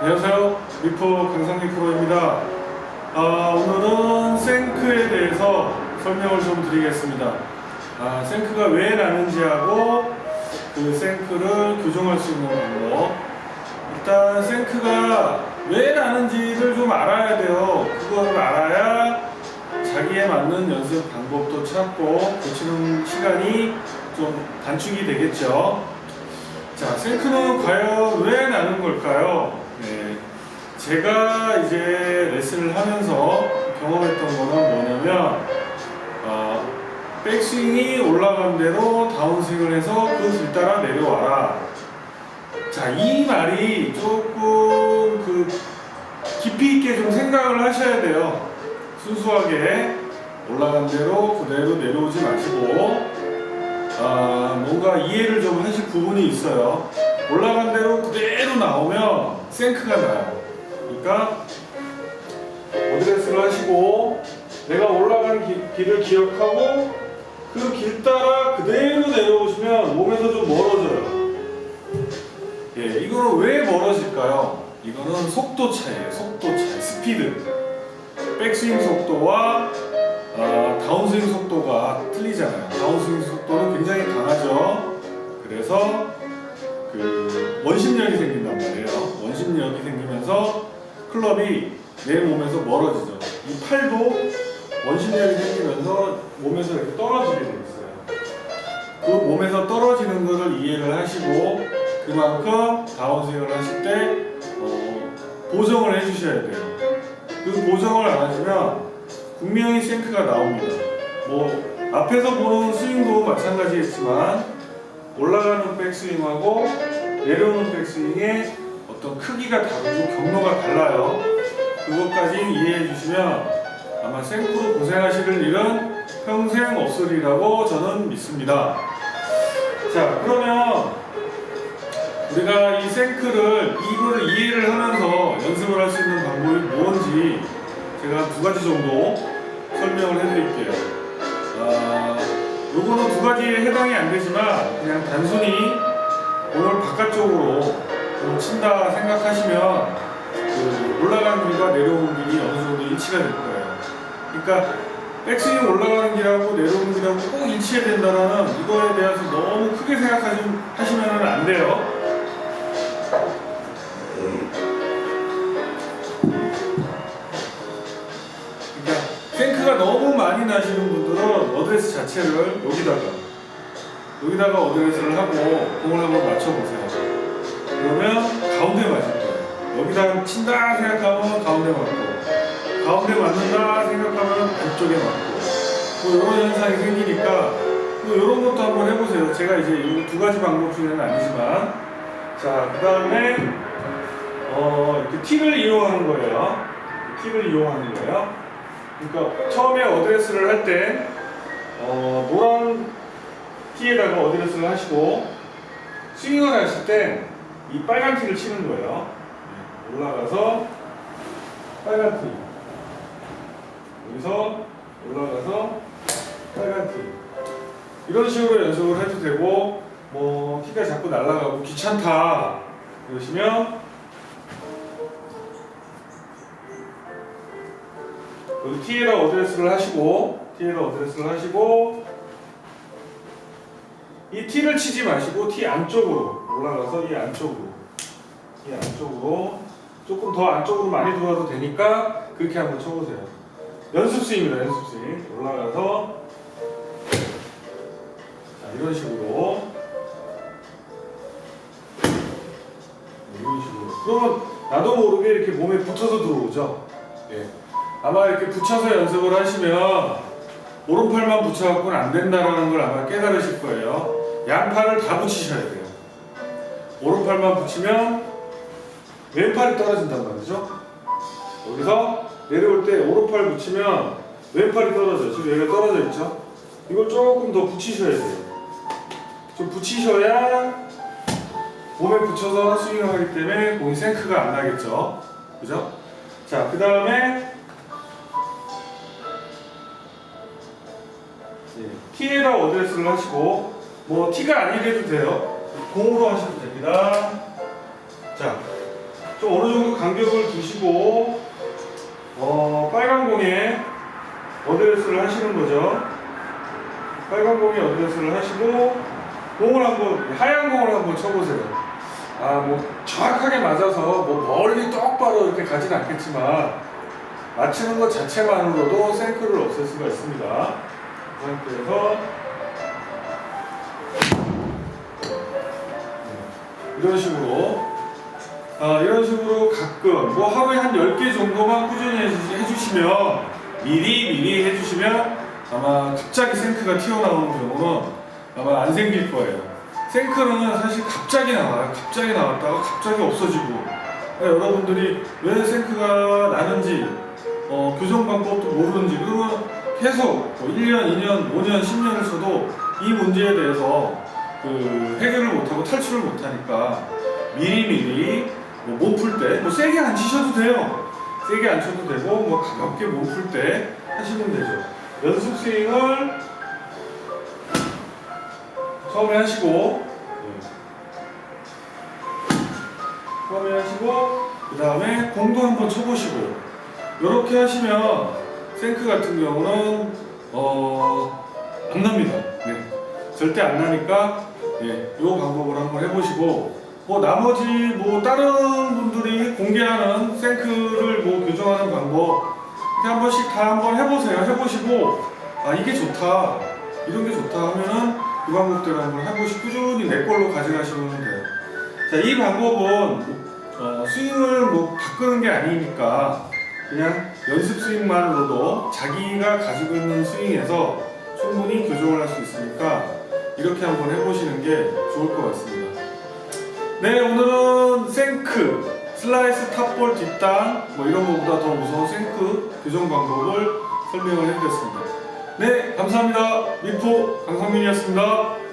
안녕하세요. 미포 강상민 프로입니다. 아, 오늘은 생크에 대해서 설명을 좀 드리겠습니다. 아, 생크가 왜 나는지하고 그 생크를 교정할 수 있는 방법. 일단 생크가 왜 나는지를 좀 알아야 돼요. 그거를 알아야 자기에 맞는 연습 방법도 찾고 고치는 시간이 좀 단축이 되겠죠. 자, 생크는 과연 왜 나는 걸까요? 네. 제가 이제 레슨을 하면서 경험했던 거는 뭐냐면, 어, 백스윙이 올라간 대로 다운스윙을 해서 그 길 따라 내려와라. 자, 이 말이 조금 그 깊이 있게 좀 생각을 하셔야 돼요. 순수하게 올라간 대로 그대로 내려오지 마시고, 아, 뭔가 이해를 좀 하실 부분이 있어요. 올라간 대로 그대로 나오면 생크가 나요. 그러니까 어드레스를 하시고 내가 올라간 기- 길을 기억하고 그 길 따라 그대로 내려오시면 몸에서 좀 멀어져요. 예, 이거는 왜 멀어질까요? 이거는 속도 차이에요. 속도 차이, 스피드. 백스윙 속도와 아, 다운스윙 속도가 틀리잖아요. 다운스윙 속도는 굉장히 강하죠. 그래서 그 원심력이 생긴단 말이에요. 원심력이 생기면서 클럽이 내 몸에서 멀어지죠. 이 팔도 원심력이 생기면서 몸에서 이렇게 떨어지게 돼 있어요. 그 몸에서 떨어지는 것을 이해를 하시고 그만큼 다운스윙을 하실 때 어, 보정을 해주셔야 돼요. 그 보정을 안 하시면 분명히 생크가 나옵니다. 뭐 앞에서 보는 스윙도 마찬가지겠지만 올라가는 백스윙하고 내려오는 백스윙의 어떤 크기가 다르고 경로가 달라요. 그것까지 이해해 주시면 아마 생크로 고생하실 일은 평생 없으리라고 저는 믿습니다. 자, 그러면 우리가 이 생크를 이거를 이해를 하면서 연습을 할 수 있는 방법이 뭔지 제가 두 가지 정도 설명을 해드릴게요. 아, 요거는 두 가지에 해당이 안 되지만 그냥 단순히 공을 바깥쪽으로 좀 친다 생각하시면 그 올라가는 길과 내려오는 길이 어느 정도 일치가 될 거예요. 그러니까 백스윙 올라가는 길하고 내려오는 길하고 꼭 일치해야 된다는 이거에 대해서 너무 크게 생각하시면 안 돼요. 그러니까 생크가 너무 많이 나시는 분들은 어드레스 자체를 여기다가 여기다가 어드레스를 하고 공을 한번 맞춰보세요. 그러면 가운데 맞을 거예요. 여기다 친다 생각하면 가운데 맞고 가운데 맞는다 생각하면 안쪽에 맞고 뭐 이런 현상이 생기니까 뭐 이런 것도 한번 해보세요. 제가 이제 이두 가지 방법 중에는 아니지만 자그 다음에 어 이렇게 팁을 이용하는 거예요. 팁을 이용하는 거예요. 그러니까 처음에 어드레스를 할때 어, 노란 티에다가 어드레스를 하시고 스윙을 하실 때 이 빨간 티를 치는 거예요. 네, 올라가서 빨간 티. 여기서 올라가서 빨간 티. 이런 식으로 연습을 해도 되고 뭐 티가 자꾸 날아가고 귀찮다 그러시면 여기 T에다 어드레스를 하시고 T에다 어드레스를 하시고 이 T를 치지 마시고 T 안쪽으로 올라가서 이 안쪽으로. 이 안쪽으로. 조금 더 안쪽으로 많이 들어와도 되니까 그렇게 한번 쳐보세요. 연습 스윙입니다 연습 스윙. 올라가서. 자 이런 식으로. 이런 식으로. 그러면 나도 모르게 이렇게 몸에 붙어서 들어오죠? 예. 아마 이렇게 붙여서 연습을 하시면 오른팔만 붙여갖고는 안 된다는 걸 아마 깨달으실 거예요. 양팔을 다 붙이셔야 돼요. 오른팔만 붙이면 왼팔이 떨어진단 말이죠. 여기서 내려올 때 오른팔 붙이면 왼팔이 떨어져요. 지금 여기가 떨어져 있죠. 이걸 조금 더 붙이셔야 돼요. 좀 붙이셔야 몸에 붙여서 스윙을 하기 때문에 공이 생크가 안 나겠죠. 그죠? 자, 그 다음에 T에다 어드레스를 하시고 뭐 T가 아니래도 돼요. 공으로 하셔도 됩니다. 자, 좀 어느 정도 간격을 두시고 어, 빨간 공에 어드레스를 하시는 거죠. 빨간 공에 어드레스를 하시고 공을 한번 하얀 공을 한번 쳐보세요. 아 뭐 정확하게 맞아서 뭐 멀리 똑바로 이렇게 가진 않겠지만 맞추는 것 자체만으로도 생크를 없앨 수가 있습니다. 그 상태에서 이런 식으로 아, 이런 식으로 가끔 뭐 하루에 한 10개 정도만 꾸준히 해주- 해주시면 미리 미리 해주시면 아마 갑자기 생크가 튀어나오는 경우는 아마 안 생길 거예요. 생크는 사실 갑자기 나와요. 갑자기 나왔다가 갑자기 없어지고 그러니까 여러분들이 왜 생크가 나는지 어, 교정 방법도 모르는지 그러면 계속 뭐 1년, 2년, 5년, 10년을 써도 이 문제에 대해서 그 해결을 못하고 탈출을 못하니까 미리미리 뭐몸풀때 뭐 세게 안 치셔도 돼요. 세게 안 쳐도 되고 뭐 가볍게 몸풀때 하시면 되죠. 연습 스윙을 처음에 하시고 네. 처음에 하시고 그 다음에 공도 한번 쳐보시고 이렇게 하시면 생크 같은 경우는 어, 안 납니다. 네. 절대 안 나니까 예, 이 방법을 한번 해보시고 뭐 나머지 뭐 다른 분들이 공개하는 생크를 뭐 교정하는 방법 한 번씩 다 한번 해보세요. 해보시고 아 이게 좋다 이런 게 좋다 하면은 이 방법대로 한번 해보시고 꾸준히 내 걸로 가져가시면 돼요. 자이 방법은 어, 스윙을 뭐 바꾸는 게 아니니까 그냥 연습 스윙만으로도 자기가 가지고 있는 스윙에서 충분히 교정을 할 수 있으니까 이렇게 한번 해보시는 게 좋을 것 같습니다. 네, 오늘은 생크, 슬라이스 탑볼 뒷땅, 뭐 이런 것보다 더 무서운 생크 교정 방법을 설명을 해드렸습니다. 네, 감사합니다. 미포 강상민이었습니다.